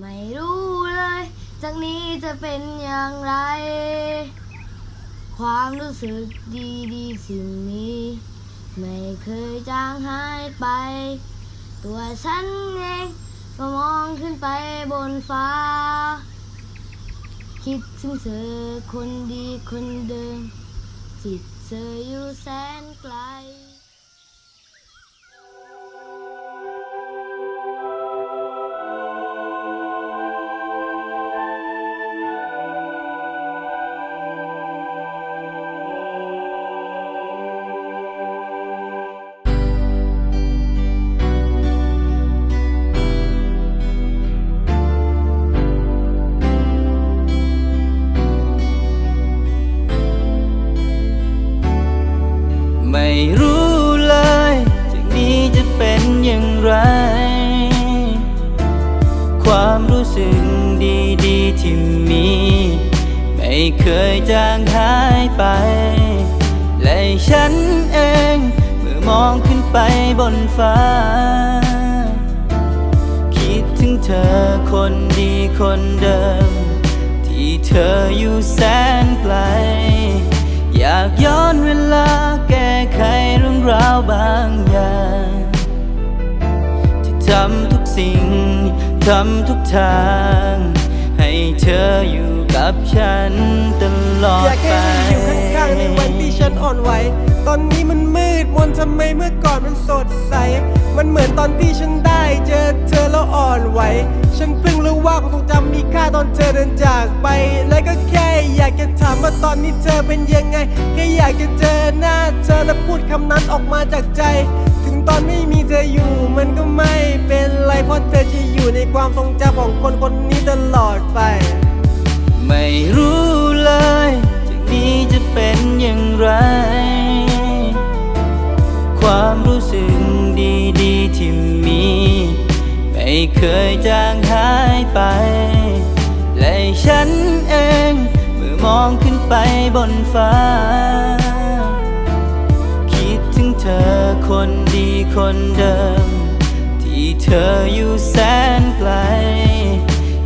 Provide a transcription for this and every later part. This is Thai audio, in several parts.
ไม่รู้เลยจากนี้จะเป็นอย่างไร ความรู้สึกดีๆสิ่งนี้ ไม่เคยจางหายไป ตัวฉันเองก็มองขึ้นไปบนฟ้า คิดถึงเธอคนดีคนเดิมจิตเธออยู่แสนไกล ไม่รู้เลยจากนี้จะเป็นอย่างไร ความรู้สึกดีๆที่มี ไม่เคยจางหายไป และฉันเองเมื่อมองขึ้นไปบนฟ้า คิดถึงเธอคนดีคนเดิม ที่เธออยู่แสนไกล ทำทุกสิ่ง ทำทุกทาง ให้เธออยู่กับฉันตลออดยากไปให้มันอยู่ข้างๆในวันที่ฉันอ่อนไหว ตอนนี้มันมืดมนทำไมเมื่อก่อนมันสดใส มันเหมือนตอนที่ฉันได้เจอเธอแล้วอ่อนไหว ฉันเพิ่งรู้ว่าความทรงจำมีค่าตอนเธอเดินจากไป และก็แค่อยากจะถามว่าตอนนี้เธอเป็นยังไง แค่อยากจะเจอหน้าเธอและพูดคำนั้นออกมาจากใจ ตอนไม่มีเธออยู่ มันก็ไม่เป็นไรเพราะเธอจะอยู่ในความทรงจำของคนคนนี้ตลอดไป ไม่รู้เลยจากนี้จะเป็นอย่างไร ความรู้สึกดีๆที่มี ไม่เคยจางหายไป และฉันเอง เมื่อมองขึ้นไปบนฟ้า เธอคนดีคนเดิม ที่เธออยู่แสนไกล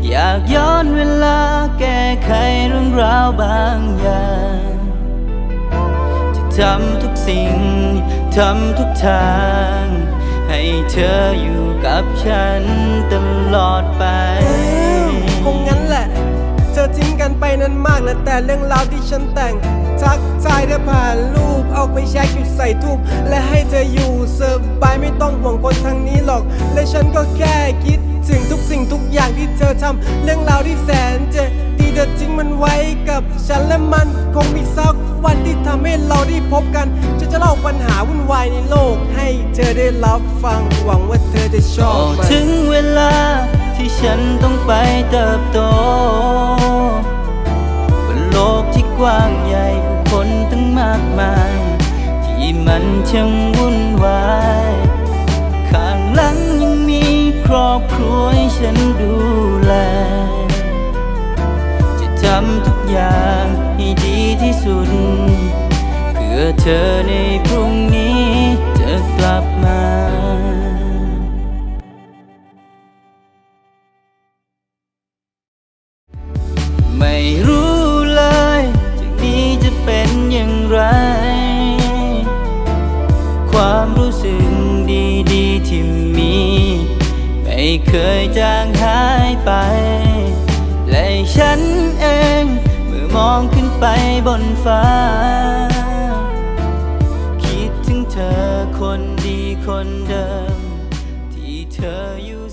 อยากย้อนเวลาแก้ไขเรื่องราวบางอย่างที่ทำทุกสิ่ง ทำทุกทาง ให้เธออยู่กับฉันตลอดไป กันไปนั้นมากแล้วแต่เรื่องราวที่ฉันแต่ง ทักทายเธอผ่านรูปเอาไปแช็กจุดใส่ทูบและให้เธออยู่สบายไม่ต้องห่วงคนทางนี้หรอก และฉันก็แค่คิดถึงทุกสิ่งทุกอย่างที่เธอทำเรื่องราวที่แสนจะดีเธอทิ้งมันไว้กับฉันและมันคงมีสักวันที่ทำให้เราได้พบกันฉันจะเล่าปัญหาวุ่นวายในโลก ให้เธอได้รับฟังหวังว่าเธอจะชอบมันถึงเวลาที่ฉันต้องไปเติบโต ว้างใหญ่ผู้คนตั้งมากมาย ที่มันช่างวุ่นวาย ข้างหลังยังมีครอบครัวให้ฉันดูแล จะทำทุกอย่างให้ดีที่สุด เพื่อเธอใน ไม่เคยจางหายไป และฉันเองเมื่อมองขึ้นไปบนฟ้า คิดถึงเธอคนดีคนเดิม ที่เธออยู่